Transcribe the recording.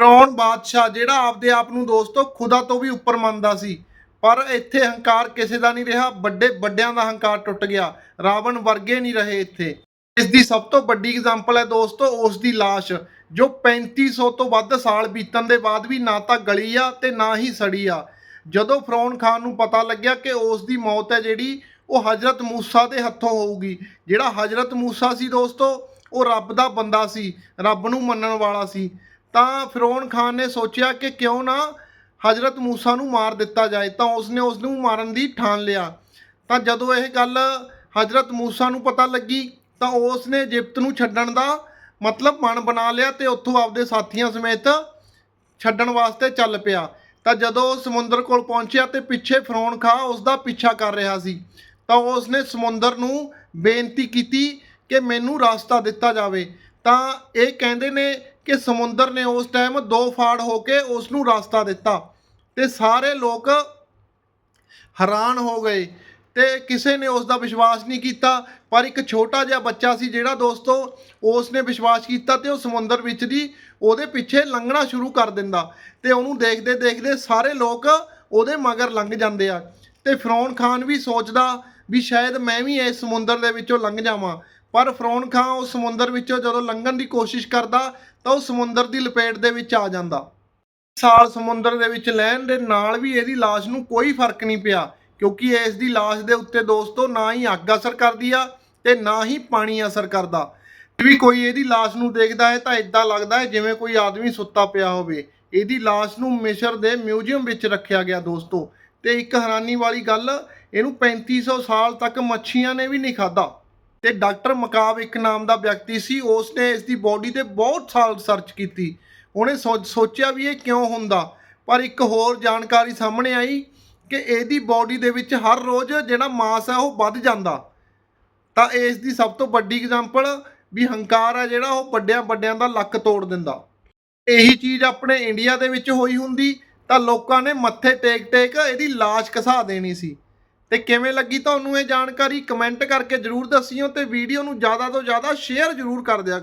ਫਰੌਨ ਬਾਦਸ਼ਾਹ ਜਿਹੜਾ ਆਪਦੇ ਆਪ ਨੂੰ ਦੋਸਤੋ ਖੁਦਾ ਤੋਂ ਵੀ ਉੱਪਰ ਮੰਨਦਾ ਸੀ। ਪਰ ਇੱਥੇ ਹੰਕਾਰ ਕਿਸੇ ਦਾ ਨਹੀਂ ਰਿਹਾ। ਵੱਡੇ ਵੱਡਿਆਂ ਦਾ ਹੰਕਾਰ ਟੁੱਟ ਗਿਆ। ਰਾਵਣ ਵਰਗੇ ਨਹੀਂ ਰਹੇ ਇੱਥੇ। ਇਸ ਦੀ ਸਭ ਤੋਂ ਵੱਡੀ ਐਗਜ਼ਾਮਪਲ ਹੈ ਦੋਸਤੋ ਉਸ ਦੀ লাশ ਜੋ 3500 ਤੋਂ ਵੱਧ ਸਾਲ ਬੀਤਣ ਦੇ ਬਾਅਦ ਵੀ ਨਾ ਤਾਂ ਗਲੀ ਆ ਤੇ ਨਾ ਹੀ ਸੜੀ ਆ। ਜਦੋਂ ਫਰੌਨ ਖਾਨ ਨੂੰ ਪਤਾ ਲੱਗਿਆ ਕਿ ਉਸ ਦੀ ਮੌਤ ਹੈ ਜਿਹੜੀ, ਉਹ ਹਜ਼ਰਤ ਮੂਸਾ ਦੇ ਹੱਥੋਂ ਹੋਊਗੀ। ਜਿਹੜਾ ਹਜ਼ਰਤ ਮੂਸਾ ਸੀ ਦੋਸਤੋ, ਉਹ ਰੱਬ ਦਾ ਬੰਦਾ ਸੀ। ਰੱਬ ਨੂੰ ਮੰਨਣ ਵਾਲਾ ਸੀ। ਤਾਂ ਫਿਰੌਨ ਖਾਨ ਨੇ ਸੋਚਿਆ ਕਿ ਕਿਉਂ ਨਾ ਹਜ਼ਰਤ ਮੂਸਾ ਨੂੰ ਮਾਰ ਦਿੱਤਾ ਜਾਏ, ਤਾਂ ਉਸਨੇ ਉਸ ਨੂੰ ਮਾਰਨ ਦੀ ਠਾਣ ਲਿਆ। ਤਾਂ ਜਦੋਂ ਇਹ ਗੱਲ ਹਜ਼ਰਤ ਮੂਸਾ ਨੂੰ ਪਤਾ ਲੱਗੀ, ਤਾਂ ਉਸ ਨੇ ਇਜਿਪਤ ਨੂੰ ਛੱਡਣ ਦਾ ਮਤਲਬ ਮਨ ਬਣਾ ਲਿਆ ਤੇ ਉੱਥੋਂ ਆਪਦੇ ਸਾਥੀਆਂ ਸਮੇਤ ਛੱਡਣ ਵਾਸਤੇ ਚੱਲ ਪਿਆ। ਤਾਂ ਜਦੋਂ ਉਹ ਸਮੁੰਦਰ ਕੋਲ ਪਹੁੰਚਿਆ ਤੇ ਪਿੱਛੇ ਫਰੌਨ ਖਾ ਉਸ ਦਾ ਪਿੱਛਾ ਕਰ ਰਿਹਾ ਸੀ, ਤਾਂ ਉਸ ਨੇ ਸਮੁੰਦਰ ਨੂੰ ਬੇਨਤੀ ਕੀਤੀ ਕਿ ਮੈਨੂੰ ਰਸਤਾ ਦਿੱਤਾ ਜਾਵੇ। ਤਾਂ ਇਹ ਕਹਿੰਦੇ ਨੇ ਕਿ ਸਮੁੰਦਰ ਨੇ ਉਸ ਟਾਈਮ ਦੋ ਫਾੜ ਹੋ ਕੇ ਉਸ ਨੂੰ ਰਸਤਾ ਦਿੱਤਾ ਤੇ ਸਾਰੇ ਲੋਕ ਹੈਰਾਨ ਹੋ ਗਏ ਤੇ ਕਿਸੇ ਨੇ ਉਸ ਦਾ ਵਿਸ਼ਵਾਸ ਨਹੀਂ ਕੀਤਾ, ਪਰ ਇੱਕ ਛੋਟਾ ਜਿਹਾ ਬੱਚਾ ਸੀ ਜਿਹੜਾ ਦੋਸਤੋ ਉਸ ਨੇ ਵਿਸ਼ਵਾਸ ਕੀਤਾ ਤੇ ਉਹ ਸਮੁੰਦਰ ਵਿੱਚ ਦੀ ਉਹਦੇ ਪਿੱਛੇ ਲੰਘਣਾ ਸ਼ੁਰੂ ਕਰ ਦਿੰਦਾ ਤੇ ਉਹਨੂੰ ਦੇਖਦੇ ਦੇਖਦੇ ਸਾਰੇ ਲੋਕ ਉਹਦੇ ਮਗਰ ਲੰਘ ਜਾਂਦੇ ਆ ਤੇ ਫਰੌਨ ਖਾਨ ਵੀ ਸੋਚਦਾ ਵੀ ਸ਼ਾਇਦ ਮੈਂ ਵੀ ਇਸ ਸਮੁੰਦਰ ਦੇ ਵਿੱਚੋਂ ਲੰਘ ਜਾਵਾਂ। ਪਰ ਫਰੌਨ ਖਾਨ ਉਸ ਸਮੁੰਦਰ ਵਿੱਚੋਂ ਜਦੋਂ ਲੰਘਣ ਦੀ ਕੋਸ਼ਿਸ਼ ਕਰਦਾ ਤਾਂ ਉਹ ਸਮੁੰਦਰ ਦੀ ਲਪੇਟ ਦੇ ਵਿੱਚ ਆ ਜਾਂਦਾ ਸਾਲ ਸਮੁੰਦਰ ਦੇ ਵਿੱਚ ਲੈਣ ਦੇ ਨਾਲ ਵੀ ਇਹਦੀ লাশ ਨੂੰ ਕੋਈ ਫਰਕ ਨਹੀਂ ਪਿਆ ਕਿਉਂਕਿ ਇਸ ਦੀ লাশ ਦੇ ਉੱਤੇ ਦੋਸਤੋ ਨਾ ਹੀ ਅੱਗ ਅਸਰ ਕਰਦੀ ਆ ਤੇ ਨਾ ਹੀ ਪਾਣੀ ਅਸਰ ਕਰਦਾ ਵੀ ਕੋਈ ਇਹਦੀ লাশ ਨੂੰ ਦੇਖਦਾ ਹੈ ਤਾਂ ਇਦਾਂ ਲੱਗਦਾ ਹੈ ਜਿਵੇਂ ਕੋਈ ਆਦਮੀ ਸੁੱਤਾ ਪਿਆ ਹੋਵੇ ਇਹਦੀ লাশ ਨੂੰ ਮਿਸਰ ਦੇ ਮਿਊਜ਼ੀਅਮ ਵਿੱਚ ਰੱਖਿਆ ਗਿਆ ਦੋਸਤੋ ਤੇ ਇੱਕ ਹੈਰਾਨੀ ਵਾਲੀ ਗੱਲ ਇਹਨੂੰ 3500 ਸਾਲ ਤੱਕ ਮੱਛੀਆਂ ਨੇ ਵੀ ਨਹੀਂ ਖਾਦਾ ਤੇ ਡਾਕਟਰ ਮਕਾਬ ਇੱਕ ਨਾਮ ਦਾ ਵਿਅਕਤੀ ਸੀ ਉਸ ਨੇ ਇਸ ਦੀ ਬਾਡੀ ਤੇ ਬਹੁਤ ਸਾਲ ਸਰਚ ਕੀਤੀ। ਉਹਨੇ ਸੋ- ਸੋਚਿਆ ਵੀ ਇਹ ਕਿਉਂ ਹੁੰਦਾ? ਪਰ ਇੱਕ ਹੋਰ ਜਾਣਕਾਰੀ ਸਾਹਮਣੇ ਆਈ ਕਿ ਇਹਦੀ ਬਾਡੀ ਦੇ ਵਿੱਚ ਹਰ ਰੋਜ਼ ਜਿਹੜਾ ਮਾਸ ਹੈ ਉਹ ਵੱਧ ਜਾਂਦਾ। ਤਾਂ ਇਸ ਦੀ ਸਭ ਤੋਂ ਵੱਡੀ ਐਗਜ਼ਾਮਪਲ ਵੀ ਹੰਕਾਰ ਹੈ ਜਿਹੜਾ ਉਹ ਵੱਡਿਆਂ ਵੱਡਿਆਂ ਦਾ ਲੱਕ ਤੋੜ ਦਿੰਦਾ। ਇਹੀ ਚੀਜ਼ ਆਪਣੇ ਇੰਡੀਆ ਦੇ ਵਿੱਚ ਹੋਈ ਹੁੰਦੀ, ਤਾਂ ਲੋਕਾਂ ਨੇ ਮੱਥੇ ਟੇਕ ਟੇਕ ਇਹਦੀ ਲਾਸ਼ ਘਸਾ ਦੇਣੀ ਸੀ। ਤੇ ਕਿਵੇਂ ਲੱਗੀ ਤੁਹਾਨੂੰ ਇਹ ਜਾਣਕਾਰੀ? ਕਮੈਂਟ ਕਰਕੇ ਜਰੂਰ ਦੱਸਿਓ ਤੇ ਵੀਡੀਓ ਨੂੰ ਜ਼ਿਆਦਾ ਤੋਂ ਜ਼ਿਆਦਾ ਸ਼ੇਅਰ ਜਰੂਰ ਕਰ ਦਿਆ